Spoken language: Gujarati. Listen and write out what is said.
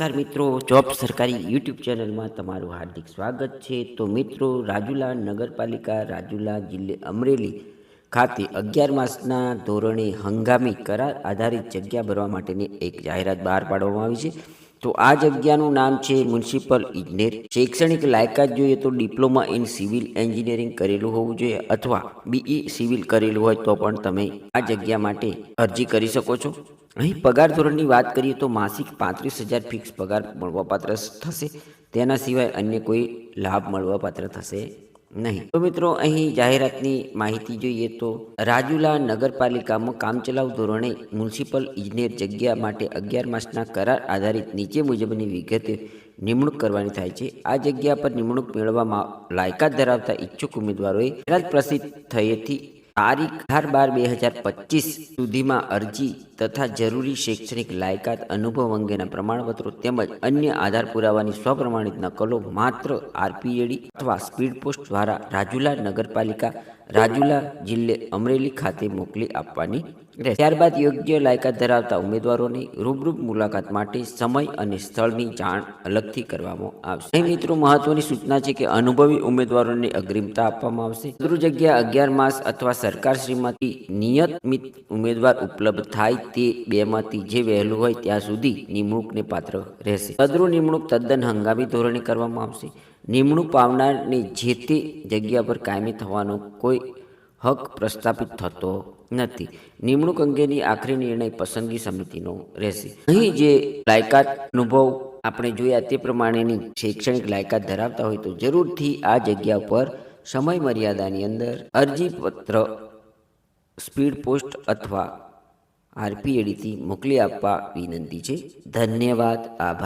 નમસ્કાર મિત્રો જોબ સરકારી યુટ્યુબ ચેનલમાં તમારું હાર્દિક સ્વાગત છે. તો મિત્રો, રાજુલા નગરપાલિકા, રાજુલા જિલ્લે અમરેલી ખાતે અગિયાર માસના ધોરણે હંગામી કરાર આધારિત જગ્યા ભરવા માટેની એક જાહેરાત બહાર પાડવામાં આવી છે. તો આ જગ્યાનું નામ છે મ્યુનિસિપલ ઇજનેર. શૈક્ષણિક લાયકાત જોઈએ તો ડિપ્લોમા ઇન સિવિલ એન્જિનિયરિંગ કરેલું હોવું જોઈએ અથવા બીઈ સિવિલ કરેલું હોય તો પણ તમે આ જગ્યા માટે અરજી કરી શકો છો. અહીં પગાર ધોરણની વાત કરીએ તો માસિક પાંત્રીસ હજાર ફિક્સ પગાર મળવાપાત્ર થશે. તેના સિવાય અન્ય કોઈ લાભ મળવાપાત્ર થશે નહીં. તો મિત્રો, અહીં જાહેરાતની માહિતી જોઈએ તો રાજુલા નગરપાલિકામાં કામચલાઉ ધોરણે મ્યુનિસિપલ ઇજનેર જગ્યા માટે અગિયાર માસના કરાર આધારિત નીચે મુજબની વિગતે નિમણૂક કરવાની થાય છે. આ જગ્યા પર નિમણૂક મેળવવામાં લાયકાત ધરાવતા ઈચ્છુક ઉમેદવારોએ પ્રસિદ્ધ થયેથી તારીખ અઢાર બાર બે હજાર પચીસ સુધીમાં અરજી તથા જરૂરી શૈક્ષણિક લાયકાત, અનુભવ અંગેના પ્રમાણપત્રો તેમજ અન્ય આધાર પુરાવાની સ્વપ્રમાણિત નકલો માત્ર આરપીએડી અથવા સ્પીડ પોસ્ટ દ્વારા રાજુલા નગરપાલિકા, રાજુલા જિલ્લે અમરેલી ખાતે મોકલી આપવાની રહેશે ત્યારબાદ યોગ્ય લાયકાત ધરાવતા ઉમેદવારોની રૂબરૂ મુલાકાત માટે સમય અને સ્થળની જાણ અલગથી કરવામાં આવશે. અહીં મિત્રો મહત્વની સૂચના છે કે અનુભવી ઉમેદવારોને અગ્રિમતા આપવામાં આવશે. અગ્રુ જગ્યા અગિયાર માસ અથવા સરકારશ્રીમાંથી નિયમિત ઉમેદવાર ઉપલબ્ધ થાય તે બેમાંથી જે વહેલું હોય ત્યાં સુધી નિમણૂકને પાત્ર રહેશે. અદ્રુ નિમણૂક તદ્દન હંગામી ધોરણે કરવામાં આવશે. નિમણૂક પામનારને જે તે જગ્યા પર કાયમી થવાનો કોઈ હક પ્રસ્થાપિત થતો નથી. નિમણૂક અંગેની આખરી નિર્ણય પસંદગી સમિતિનો રહેશે. અહીં જે લાયકાત અનુભવ આપણે જોયા તે પ્રમાણેની શૈક્ષણિક લાયકાત ધરાવતા હોય તો જરૂરથી આ જગ્યા પર સમય મર્યાદાની અંદર અરજીપત્ર, સ્પીડ પોસ્ટ અથવા આરપીએડીથી મોકલી આપવા વિનંતી છે. ધન્યવાદ. આભાર.